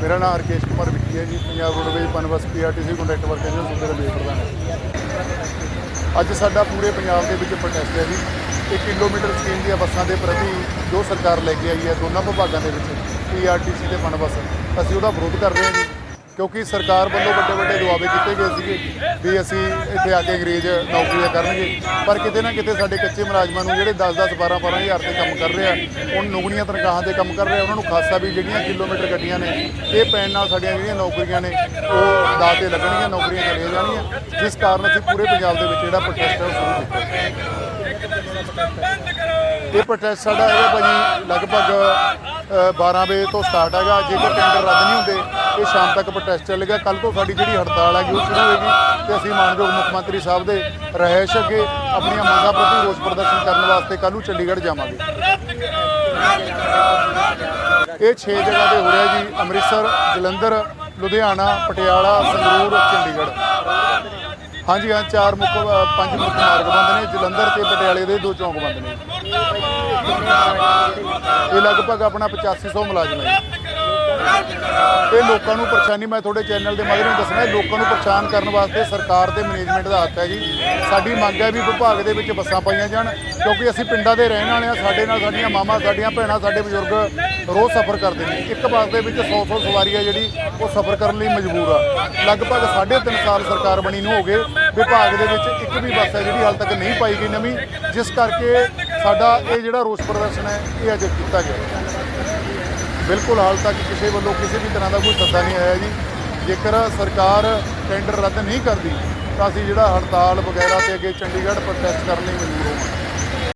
ਮੇਰਾ ਨਾਮ ਹਰਕੇਸ਼ ਕੁਮਾਰ ਵਿੱਕੀ ਹੈ ਜੀ, Punjab roadways Punbus PRTC conductor worker ਦੇ ਸੂਬੇ ਦਾ ਮੇਲ ਪ੍ਰਧਾਨ ਅੱਜ ਸਾਡਾ ਪੂਰੇ ਪੰਜਾਬ ਦੇ ਵਿੱਚ ਪ੍ਰੋਟੈਸਟ ਹੈ ਜੀ। 1 ਕਿਲੋਮੀਟਰ ਸਕੀਮ ਦੀਆਂ ਬੱਸਾਂ ਦੇ ਪ੍ਰਤੀ ਜੋ ਸਰਕਾਰ ਲੈ ਕੇ ਆਈ ਹੈ, ਦੋਨਾਂ ਵਿਭਾਗਾਂ ਦੇ ਵਿੱਚ, ਪੀਆਰਟੀਸੀ ਤੇ ਪਨਬਸ ਅਸੀਂ ਉਹਦਾ ਵਿਰੋਧ ਕਰ ਰਹੇ ਹਾਂ ਜੀ। ਕਿਉਂਕਿ ਸਰਕਾਰ ਵੱਲੋਂ ਵੱਡੇ ਵੱਡੇ ਦੁਆਵੇ ਕੀਤੇ ਗਏ ਸੀਗੇ ਵੀ ਅਸੀਂ ਇੱਥੇ ਆ ਕੇ ਅੰਗਰੇਜ਼ ਨੌਕਰੀਆਂ ਕਰਨਗੇ। ਪਰ ਕਿਤੇ ਨਾ ਕਿਤੇ ਸਾਡੇ ਕੱਚੇ ਮੁਲਾਜ਼ਮਾਂ ਨੂੰ ਜਿਹੜੇ 10-10 12-12 ਹਜ਼ਾਰ ਤੇ ਕੰਮ ਕਰ ਰਹੇ ਆ ਉਹ ਨੁਗਣੀਆਂ ਤਨਖਾਹਾਂ ਤੇ ਕੰਮ ਕਰ ਰਹੇ ਆ ਉਹਨਾਂ ਨੂੰ ਖਾਸਾ ਵੀ ਜਿਹੜੀਆਂ ਕਿਲੋਮੀਟਰ ਗੱਡੀਆਂ ਨੇ ਇਹ ਪੈਣ ਨਾਲ ਸਾਡੀਆਂ ਜਿਹੜੀਆਂ ਨੌਕਰੀਆਂ ਨੇ ਉਹ ਦਾਅ ਤੇ ਲੱਗਣਗੀਆਂ ਨੌਕਰੀਆਂ ਚਲੀਆਂ ਜਾਣਗੀਆਂ। ਜਿਸ ਕਾਰਨ ਅਸੀਂ ਪੂਰੇ ਪੰਜਾਬ ਦੇ ਵਿੱਚ ਜਿਹੜਾ ਪ੍ਰੋਟੈਸਟ ਹੈ ਉਹ ਸ਼ੁਰੂ ਕੀਤਾ ਇਹ ਪ੍ਰੋਟੈਸਟ ਸਾਡਾ ਹੈਗਾ ਭਾਜੀ ਲਗਭਗ ਅ, 12 ਵਜੇ ਤੋਂ ਸਟਾਰਟ ਹੈਗਾ। ਜੇਕਰ ਟੈਂਡਰ ਰੱਦ ਨਹੀਂ ਹੁੰਦੇ ਇਹ ਸ਼ਾਮ ਤੱਕ ਪ੍ਰੋਟੈਸਟ ਚੱਲੇਗਾ। ਕੱਲ ਤੋਂ ਸਾਡੀ ਜਿਹੜੀ ਹੜਤਾਲ ਹੈਗੀ, ਉਹ ਸ਼ੁਰੂ ਹੋਏਗੀ ਤੇ ਅਸੀਂ ਮਾਨਯੋਗ ਮੁੱਖ ਮੰਤਰੀ ਸਾਹਿਬ ਦੇ ਰਹਿائش ਅੱਗੇ ਆਪਣੀਆਂ ਮੰਗਾਂ ਪ੍ਰਤੀ ਰੋਸ ਪ੍ਰਦਰਸ਼ਨ ਕਰਨ ਵਾਸਤੇ ਕੱਲ ਨੂੰ ਚੰਡੀਗੜ੍ਹ ਜਾਵਾਂਗੇ। ਇਹ ਛੇ ਜਗ੍ਹਾ ਤੇ ਹੋ ਰਿਹਾ ਜੀ, ਅੰਮ੍ਰਿਤਸਰ, ਜਲੰਧਰ, ਲੁਧਿਆਣਾ, ਪਟਿਆਲਾ, ਸੰਗਰੂਰ, ਚੰਡੀਗੜ੍ਹ। ਹਾਂਜੀ, ਹਾਂ, ਚਾਰ ਮੁੱਖ, ਪੰਜ ਮੁੱਖ ਮਾਰਗ ਬੰਦ ਨੇ, ਜਲੰਧਰ ਤੇ ਪਟਿਆਲੇ ਦੇ ਦੋ ਚੌਂਕ ਬੰਦ ਨੇ। ਇਹ ਲਗਭਗ ਆਪਣਾ 8500 ਮੁਲਾਜ਼ਮ ਹੈ। ਇਹ ਲੋਕਾਂ ਨੂੰ ਪਰੇਸ਼ਾਨੀ, ਮੈਂ ਤੁਹਾਡੇ ਚੈਨਲ ਦੇ ਮਾਧਿਅਮ ਦੱਸਣਾ, ਇਹ ਲੋਕਾਂ ਨੂੰ ਪਰੇਸ਼ਾਨ ਕਰਨ ਵਾਸਤੇ ਸਰਕਾਰ ਤੇ ਮੈਨੇਜਮੈਂਟ ਦਾ ਹੱਥ ਹੈ ਜੀ। ਸਾਡੀ ਮੰਗ ਹੈ ਵੀ ਵਿਭਾਗ ਦੇ ਵਿੱਚ ਬੱਸਾਂ ਪਾਈਆਂ ਜਾਣ, ਕਿਉਂਕਿ ਅਸੀਂ ਪਿੰਡਾਂ ਦੇ ਰਹਿਣ ਵਾਲੇ ਆ ਸਾਡੇ ਨਾਲ ਸਾਡੀਆਂ ਮਾਵਾਂ ਸਾਡੀਆਂ ਭੈਣਾਂ, ਸਾਡੇ ਬਜ਼ੁਰਗ ਰੋਜ਼ ਸਫ਼ਰ ਕਰਦੇ ਨੇ। ਇੱਕ ਬੱਸ ਦੇ ਵਿੱਚ 100-100 ਸਵਾਰੀ ਆ ਜਿਹੜੀ, ਉਹ ਸਫ਼ਰ ਕਰਨ ਲਈ ਮਜਬੂਰ ਆ। ਲਗਭਗ 3.5 ਸਾਲ ਸਰਕਾਰ ਬਣੀ ਨੂੰ ਹੋ ਗਏ, ਵਿਭਾਗ ਦੇ ਵਿੱਚ ਇੱਕ ਵੀ ਬੱਸ ਹੈ ਜਿਹੜੀ ਹਾਲ ਤੱਕ ਨਹੀਂ ਪਾਈ ਗਈ ਨਵੀਂ, ਜਿਸ ਕਰਕੇ ਸਾਡਾ ਇਹ ਜਿਹੜਾ ਰੋਸ ਪ੍ਰਦਰਸ਼ਨ ਹੈ, ਇਹ ਅੱਜ ਕੀਤਾ ਗਿਆ। ਬਿਲਕੁਲ ਹਾਲ ਤੱਕ ਕਿਸੇ ਵੱਲੋਂ ਕਿਸੇ ਵੀ ਤਰ੍ਹਾਂ ਦਾ ਕੋਈ ਸੱਦਾ ਨਹੀਂ ਆਇਆ ਜੀ। ਜੇਕਰ ਸਰਕਾਰ ਟੈਂਡਰ ਰੱਦ ਨਹੀਂ ਕਰਦੀ, ਤਾਂ ਅਸੀਂ ਜਿਹੜਾ ਹੜਤਾਲ ਵਗੈਰਾ ਤੇ ਅੱਗੇ ਚੰਡੀਗੜ੍ਹ ਪ੍ਰੋਟੈਸਟ ਕਰਨ ਲਈ ਮਜਬੂਰ ਹੋਵਾਂਗੇ